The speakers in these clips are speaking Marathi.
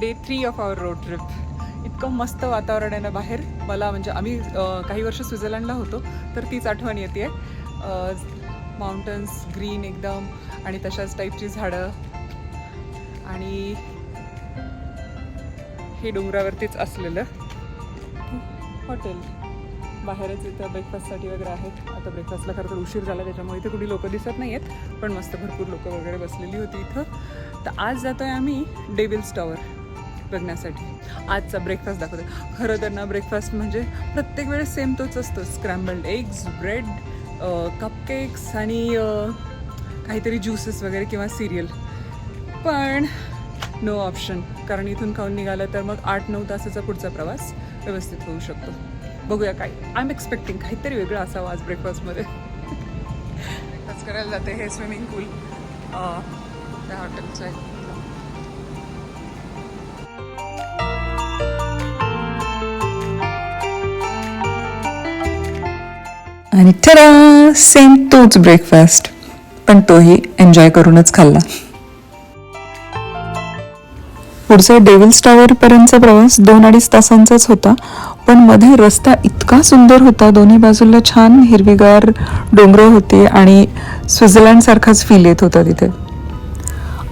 Day three of our road trip इतकं मस्त वातावरण आहे ना बाहेर. मला म्हणजे आम्ही काही वर्ष स्वित्झर्लंडला होतो तर तीच आठवण येते. माउंटन्स ग्रीन एकदम आणि तशाच टाईपची झाडं. आणि हे डोंगरावरतीच असलेलं हॉटेल बाहेरच इथं ब्रेकफास्टसाठी वगैरे आहेत. आता ब्रेकफास्टला खरं तर उशीर झाला त्याच्यामुळे इथे कुठे लोक दिसत नाही आहेत पण मस्त भरपूर लोक वगैरे बसलेली होती इथं. तर आज जातो आहे आम्ही डेबिल्स टॉवर बघण्यासाठी. आजचा ब्रेकफास्ट दाखवतो. खरं तर ना ब्रेकफास्ट म्हणजे प्रत्येक वेळेस सेम तोच असतो. स्क्रॅम्बल्ड एग्स ब्रेड कपकेक्स आणि काहीतरी ज्युसेस वगैरे किंवा सिरियल पण नो ऑप्शन कारण इथून खाऊन निघालं तर मग आठ नऊ तासाचा पुढचा प्रवास व्यवस्थित होऊ शकतो. बघूया काय. आय एम एक्सपेक्टिंग काहीतरी वेगळं असावं आज ब्रेकफास्टमध्ये ब्रेकफास्ट करायला जाते हे स्विमिंग पूल त्या हॉटेलचं आहे. आणि ठरा सेम तोच ब्रेकफास्ट पण तोही एन्जॉय करूनच खाल्ला. पुढचा डेव्हिल्स टावरपर्यंतचा प्रवास दोन अडीच तासांचाच होता. पण मध्ये रस्ता इतका सुंदर होता दोन्ही बाजूला छान हिरवीगार डोंगर होते आणि स्वित्झर्लंडसारखाच फील येत होता तिथे.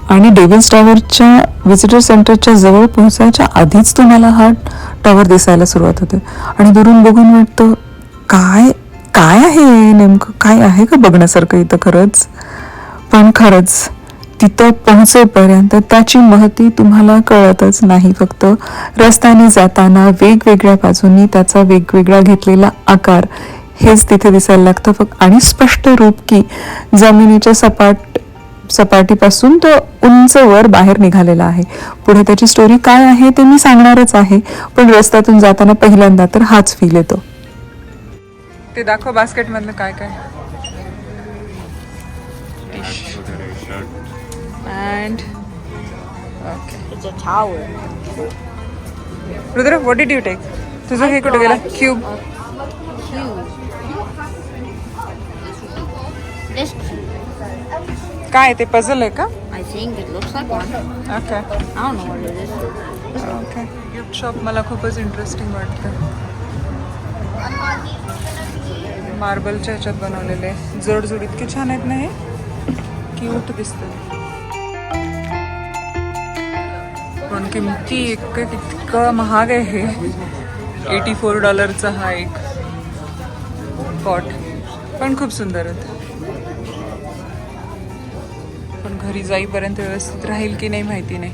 आणि डेव्हिल्स टॉवरच्या व्हिजिटर सेंटरच्या जवळ पोहोचायच्या आधीच तुम्हाला हा टॉवर दिसायला सुरुवात होते. आणि दुरून बघून वाटतं काय काय आहे? नेमकं काय आहे का बघण्यासारखं इथं खरंच? पण खरंच तिथं पोहोचेपर्यंत त्याची महती तुम्हाला कळतच नाही. फक्त रस्त्याने जाताना वेगवेगळ्या बाजूंनी त्याचा वेगवेगळा घेतलेला आकार हेच तिथे दिसायला लागतं. फक्त आणि स्पष्ट रूप की जमिनीच्या सपाट सपाटीपासून तो उंच वर बाहेर निघालेला आहे. पुढे त्याची स्टोरी काय आहे ते मी सांगणारच आहे. पण रस्त्यातून जाताना पहिल्यांदा तर हाच फील येतो. ते दाखव बास्केट मधलं काय काय and okay. Rudra what did you take तुझं हे कुठे गेलं क्यूब. काय ते पझल आहे का I think it looks like one. Okay I don't know what it is. Okay gift shop मला खूपच इंटरेस्टिंग वाटतं मार्बलच्या ह्याच्यात बनवलेले जोडजोड इतके छान आहेत ना हे. क्यूट दिसतं पण किमती इतकं इतकं महाग आहे हे. एटी फोर डॉलरचा हा एक पॉट पण खूप सुंदर आहेत पण घरी जाईपर्यंत व्यवस्थित राहील की नाही माहिती नाही.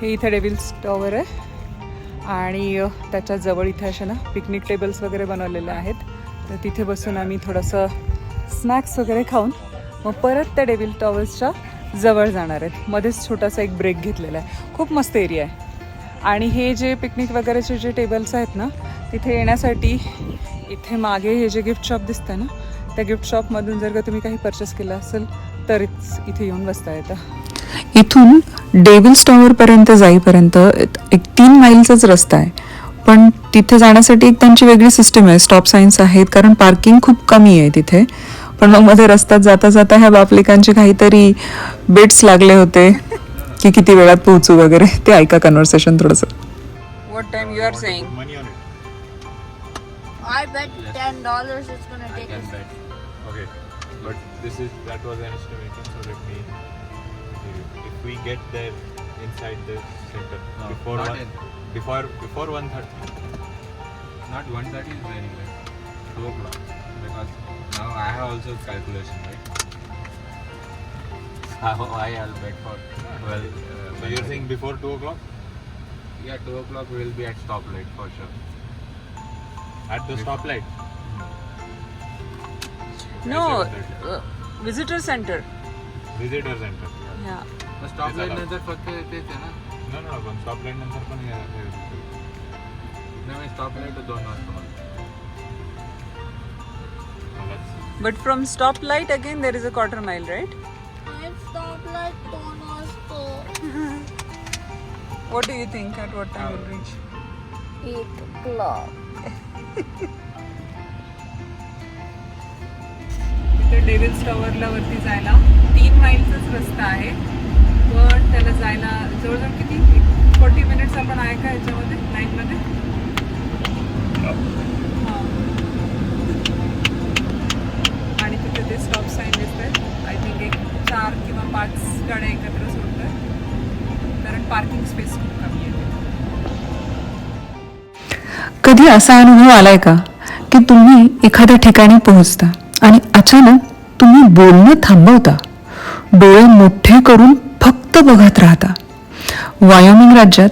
हे इथे डेव्हिल्स टॉवर आहे. आणि त्याच्याजवळ इथे अशा ना पिकनिक टेबल्स वगैरे बनवलेले आहेत. तर तिथे बसून आम्ही थोडंसं स्नॅक्स वगैरे खाऊन मग परत त्या डेव्हिल टॉवर्सच्या जवळ जाणार आहेत. मध्येच छोटासा एक ब्रेक घेतलेला आहे. खूप मस्त एरिया आहे. आणि हे जे पिकनिक वगैरेचे जे टेबल्स आहेत ना तिथे येण्यासाठी इथे मागे हे जे गिफ्ट शॉप दिसतं ना त्या गिफ्ट शॉपमधून जर का तुम्ही काही परचेस केलं असेल तरच इथे येऊन बसता येतं. इथून डेव्हिल्स टॉवर पर्यंत जाईपर्यंत एक तीन माईलचाच रस्ता आहे पण तिथे जाण्यासाठी एक त्यांची वेगळी सिस्टम आहे स्टॉप साईन्स आहेत कारण पार्किंग खूप कमी आहे तिथे पण मग मध्ये रस्त्यात जाता जाता ह्या बापलिकांचे काहीतरी बेट्स लागले होते की किती वेळात पोहोचू वगैरे ते ऐका कन्व्हर्सेशन थोडंसं what time you are saying money on it. I bet ten dollars it's gonna I take can us. bet. Okay, but this is that was an estimation. So let me. if we get there inside the center no, before not one, in. before before one thirty. Not one thirty is very late. Two o'clock because now I have also calculation right. I I'll wait for well. Uh, so you're saying before two o'clock? Yeah, two o'clock we will be at stoplight for sure. At the stoplight. No, uh, visitor center. Visitor center. मग stoplight allowed. नंतर फक्त तेच आहे ना No, no, पण stoplight नंतर पण हे- हे- नाही मी stoplight दोन वाजता मला. मला- but from stop light again there is a quarter mile right It's stoplight don't What do you think at what time we'll reach? Eight o'clock. तिथे डेव्हिल्स टॉवरला वरती जायला तीन माईलचाच रस्ता आहे. पण त्याला जायला जवळजवळ किती? फोर्टी मिनिट्स आपण आहे का ह्याच्यामध्ये लाईनमध्ये हां. आणि तिथे ते स्टॉप साईन दिसतंय. आय थिंक एक चार किंवा पाच गाड्या एकत्र सोडतात कारण पार्किंग स्पेस खूप कमी आहे कधी असा अनुभव आलाय का? की तुम्ही एखाद्या ठिकाणी पोहोचता आणि अचानक तुम्ही बोलणं थांबवता. डोळे मोठे करून फक्त बघत राहता. वायोमिंग राज्यात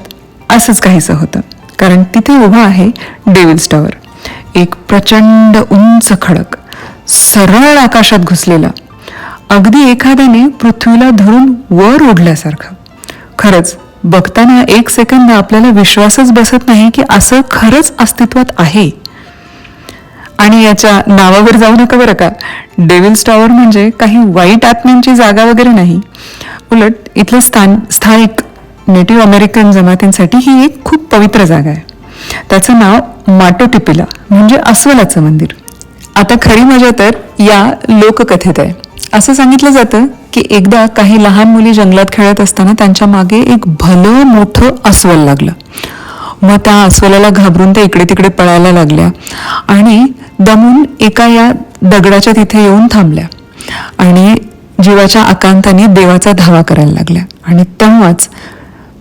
असंच काहीसं होतं. कारण तिथे उभा आहे डेव्हिल्स टॉवर एक प्रचंड उंच खडक सरळ आकाशात घुसलेला. अगदी एखाद्याने पृथ्वीला धरून वर ओढल्यासारखं. खरंच बघताना एक सेकंद आपल्याला विश्वासच बसत नाही की असं खरंच अस्तित्वात आहे. आणि याच्या नावावर जाऊ नका बरं का. डेव्हिल्स टॉवर म्हणजे काही वाईट आत्म्यांची जागा वगैरे नाही. उलट इथलं स्थान स्थानिक नेटिव्ह अमेरिकन जमातींसाठी ही एक खूप पवित्र जागा आहे. त्याचं नाव माटोटिपिला म्हणजे अस्वलाचं मंदिर. आता खरी मजा तर या लोककथेत आहे. असं सांगितलं जातं की एकदा काही लहान मुली जंगलात खेळत असताना त्यांच्या मागे एक भलं मोठं अस्वल लागलं. मग त्या अस्वलाला घाबरून त्या इकडे तिकडे पळायला लागल्या. आणि दमून एका या दगडाच्या तिथे येऊन थांबल्या. आणि जीवाच्या आकांताने देवाचा धावा करायला लागल्या. आणि तेव्हाच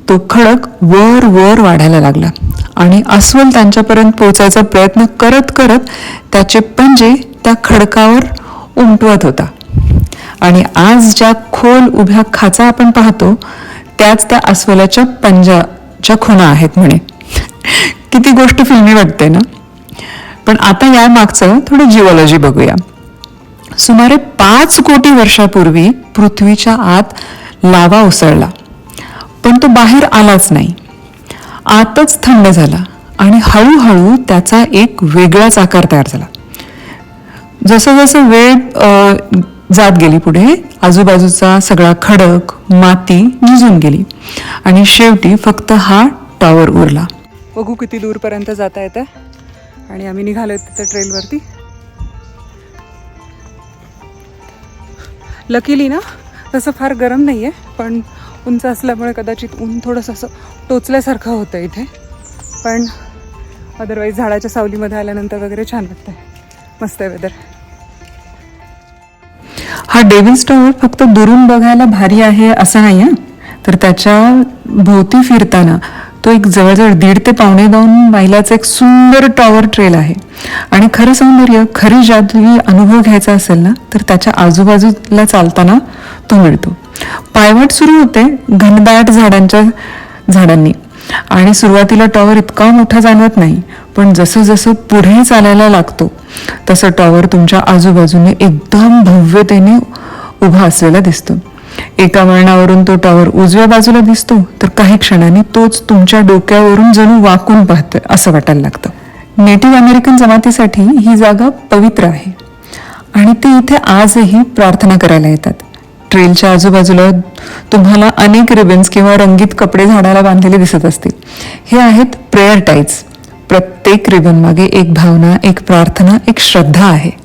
तो खडक वर वर वाढायला लागला. आणि अस्वल त्यांच्यापर्यंत पोचायचा प्रयत्न करत करत त्याचे पंजे त्या खडकावर उमटवत होता. आणि आज ज्या खोल उभ्या खाचा आपण पाहतो त्याच त्या अस्वलाच्या पंजाच्या खुणा आहेत म्हणे. किती गोष्ट फिल्मी वाटते ना? पण आता या मागचं थोडं जिओलॉजी बघूया. सुमारे पाच कोटी वर्षापूर्वी पृथ्वीच्या आत लावा उसळला. पण तो बाहेर आलाच नाही. आतच थंड झाला आणि हळूहळू त्याचा एक वेगळाच आकार तयार झाला. जसं जसं वेळ जात गेली पुढे आजूबाजूचा सगळा खडक माती निजून गेली आणि शेवटी फक्त हा टॉवर उरला. बघू किती दूरपर्यंत जाता येतं? आणि आम्ही निघालो तिथं ट्रेलवरती. लकीली ना तसं फार गरम नाही आहे पण उंच असल्यामुळे कदाचित ऊन थोडंसं असं टोचल्यासारखं होतं इथे. पण अदरवाईज झाडाच्या सावलीमध्ये आल्यानंतर वगैरे छान वाटतंय. मस्त आहे वेदर हा डेव्हिन्स टॉवर फक्त दुरून बघायला भारी आहे असं नाही आहे तर त्याच्या भोवती फिरताना तो एक जवळजवळ दीड ते पावणे दोन मैलाचा एक सुंदर टॉवर ट्रेल आहे. आणि खरं सौंदर्य खरी जादुई अनुभव घ्यायचा असेल ना तर त्याच्या आजूबाजूला चालताना तो मिळतो. पायवाट सुरू होते घनदाट झाडांच्या झाडांनी. आणि सुरुवातीला टॉवर इतका मोठा जाणवत नाही पण जसं जसं पुढे चालायला लागतो तसं टॉवर तुमच्या आजूबाजूने एकदम भव्यतेने उभा असलेला दिसतो. एका वळणावरून तो टॉवर उजव्या बाजूला दिसतो तर काही क्षणांनी तोच तुमच्या डोक्यावरून जणू वाकून पाहतोय असं वाटायला लागतं. नेटिव्ह अमेरिकन जमातीसाठी ही जागा पवित्र आहे. आणि ते इथे आजही प्रार्थना करायला येतात. ट्रेलच्या आजूबाजूला तुम्हाला अनेक रिबन्स किंवा रंगीत कपडे झाडाला बांधलेले दिसत असतील. हे आहेत प्रेयर टाईज प्रत्येक रिबन मागे एक भावना एक प्रार्थना एक श्रद्धा आहे.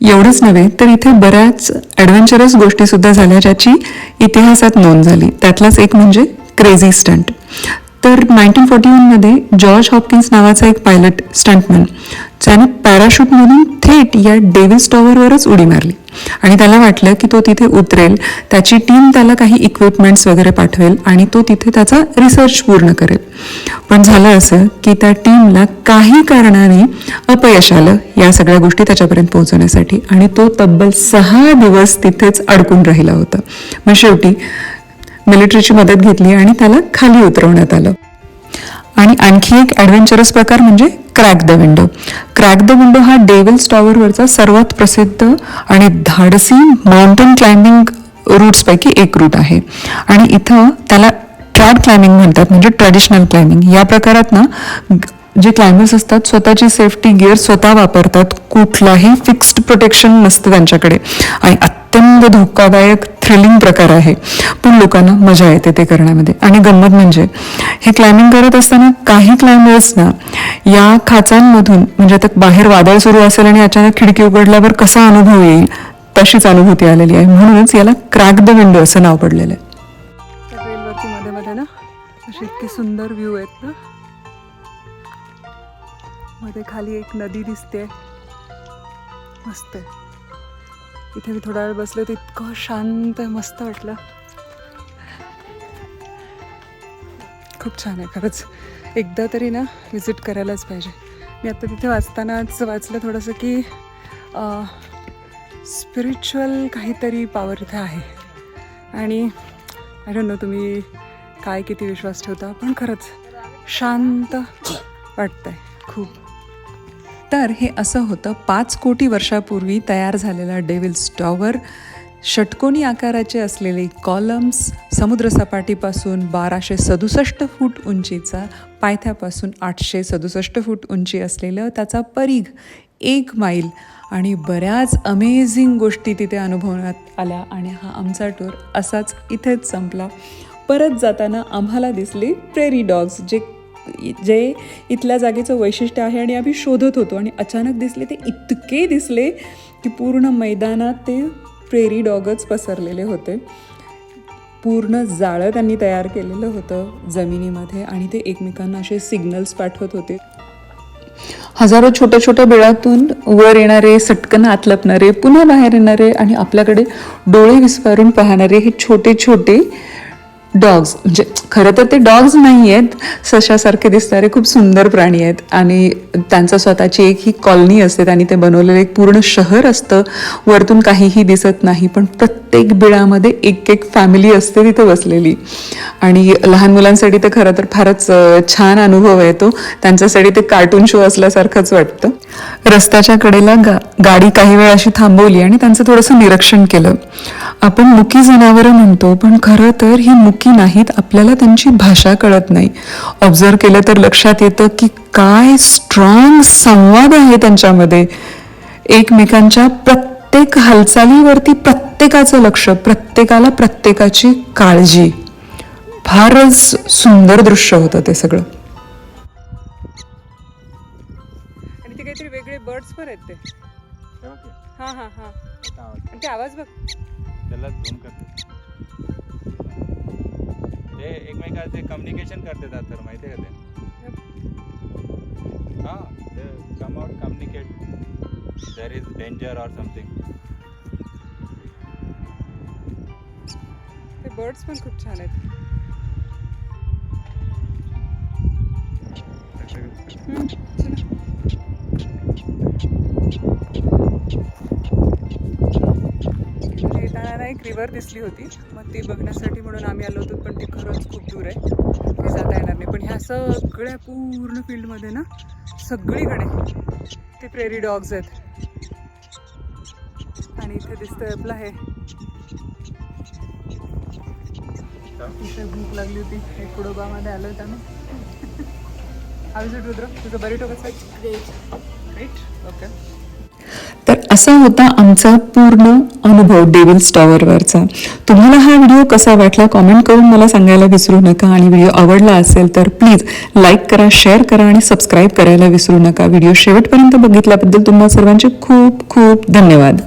एवढंच नव्हे तर इथे बऱ्याच ॲडव्हेंचरस गोष्टी सुद्धा झाल्या ज्याची इतिहासात नोंद झाली. त्यातलाच एक म्हणजे क्रेझी स्टंट तर नाईन्टीन फोर्टी मध्ये जॉर्ज हॉपकिन्स नावाचा एक पायलट स्टंटमॅन ज्याने पॅराशूटमधून थेट या डेव्हिस टॉवरवरच उडी मारली. आणि त्याला वाटलं की तो तिथे उतरेल त्याची टीम त्याला काही इक्विपमेंट्स वगैरे पाठवेल आणि तो तिथे त्याचा रिसर्च पूर्ण करेल. पण झालं असं की त्या टीमला काही कारणाने अपयश आलं या सगळ्या गोष्टी त्याच्यापर्यंत पोहोचवण्यासाठी. आणि तो तब्बल सहा दिवस तिथेच अडकून राहिला होता. मग शेवटी मिलिटरीची मदत घेतली आणि त्याला खाली उतरवण्यात आलं. आणि आणखी एक ॲडव्हेंचरस प्रकार म्हणजे crack the window crack the window हा डेव्हिल्स टॉवरवरचा सर्वात प्रसिद्ध आणि धाडसी माउंटन क्लाइम्बिंग रूट्सपैकी एक रूट आहे. आणि इथं त्याला ट्रॅड क्लाइम्बिंग म्हणतात म्हणजे ट्रॅडिशनल क्लाइम्बिंग या प्रकारात ना जे क्लाइंबर्स असतात स्वतःची सेफ्टी गिअर स्वतः वापरतात. कुठलाही फिक्स्ड प्रोटेक्शन नसतं त्यांच्याकडे. आणि अत्यंत धोकादायक थ्रिलिंग प्रकार आहे. पण लोकांना मजा येते ते करण्यामध्ये. आणि गंमत म्हणजे हे क्लाइम्बिंग करत असताना काही क्लाइंबर्सना या खाचांमधून म्हणजे आता बाहेर वादळ सुरू असेल आणि अचानक खिडकी उघडल्यावर कसा अनुभव येईल? तशीच अनुभूती आलेली आहे. म्हणूनच याला क्रॅक द विंडो असं नाव पडलेलं आहे. मध्ये मध्ये ना? सुंदर व्ह्यू आहेत ना? मध्ये खाली एक नदी दिसते. मस्त आहे. इथे मी थोडा वेळ बसले तर इतकं शांत मस्त वाटलं. खूप छान आहे. खरंच एकदा तरी ना विजिट करायलाच पाहिजे. मी आता तिथे वाचतानाच वाचलं थोडंसं की स्पिरिच्युअल काहीतरी पॉवर इथे आहे. आणि आय डोंट नो तुम्ही काय किती विश्वास ठेवता पण खरंच शांत वाटतंय. खूप. तर हे असं होतं पाच कोटी वर्षापूर्वी तयार झालेला डेव्हिल्स टॉवर षटकोनी आकाराचे असलेले कॉलम्स समुद्रसपाटीपासून बाराशे सदुसष्ट फूट उंचीचा पायथ्यापासून आठशे सदुसष्ट फूट उंची असलेलं त्याचा परीघ एक माईल. आणि बऱ्याच अमेझिंग गोष्टी तिथे अनुभवण्यात आल्या आणि हा आमचा टूर असाच इथेच संपला. परत जाताना आम्हाला दिसले प्रेरी डॉग्स जे जे इथल्या जागेचं वैशिष्ट्य आहे आणि आम्ही शोधत होतो आणि अचानक दिसले ते इतके दिसले की पूर्ण मैदानात ते प्रेरी डॉगच पसरलेले होते. पूर्ण जाळं त्यांनी तयार केलेलं होतं जमिनीमध्ये आणि ते एकमेकांना असे सिग्नल्स पाठवत होते. हजारो छोट्या छोट्या बिळातून वर येणारे सटकन आत लपणारे पुन्हा बाहेर येणारे आणि आपल्याकडे डोळे विस्फारून पाहणारे हे छोटे छोटे डॉग्स म्हणजे खरं तर ते डॉग्स नाही आहेत सशासारखे दिसणारे खूप सुंदर प्राणी आहेत. आणि त्यांचं स्वतःची एक ही कॉलनी असते आणि ते बनवलेलं एक पूर्ण शहर असतं. वरतून काहीही दिसत नाही पण प्रत्येक बिळामध्ये एक एक फॅमिली असते तिथे बसलेली. आणि लहान मुलांसाठी तर खरं तर फारच छान अनुभव आहे तो. त्यांच्यासाठी ते कार्टून शो असल्यासारखंच वाटतं. रस्त्याच्या कडेला गा गाडी काही वेळ अशी थांबवली आणि त्यांचं थोडंसं निरीक्षण केलं. आपण मुकी जनावरं म्हणतो पण खरं तर ही मुकी नाहीत. आपल्याला त्यांची भाषा कळत नाही. ऑब्झर्व केलं तर लक्षात येतं की काय स्ट्रॉंग संवाद आहे त्यांच्यामध्ये. एकमेकांच्या प्रत्येक हालचालीवरती प्रत्येकाचं लक्ष प्रत्येकाला प्रत्येकाची काळजी. फारच सुंदर दृश्य होतं ते सगळं. आणि ते काहीतरी वेगळे बर्ड्स पण आहेत ते. हा हा हा. ते आवाज बघ. त्याला झूम करते ते एकमेकाचे कम्युनिकेशन करतात तर माहिती आहे का ते? हां ते come out communicate there is danger or something ते बर्ड्स पण खूप छान आहेत. रिव्हर दिसली होती. मग ती बघण्यासाठी म्हणून आम्ही आलो होतो पण ती खरंच खूप दूर आहे. ती जाता येणार नाही. पण ह्या सगळ्या पूर्ण फील्डमध्ये ना सगळीकडे ते प्रेरी डॉग्स आहेत. आणि इथे दिसतंय आपलं हे. इथे भूक लागली होती. एक कुडोबामध्ये आलो होतो आम्ही. आम्ही रुद्र तुझं बरी कसं आहे राईट ओके तर असा होता आमचा पूर्ण अनुभव डेव्हिल्स टॉवरवरचा तुम्हाला हा व्हिडिओ कसा वाटला कॉमेंट करून मला सांगायला विसरू नका आणि व्हिडिओ आवडला असेल तर प्लीज लाईक करा शेअर करा आणि सबस्क्राईब करायला विसरू नका. व्हिडिओ शेवटपर्यंत बघितल्याबद्दल तुम्हा सर्वांचे खूप खूप धन्यवाद.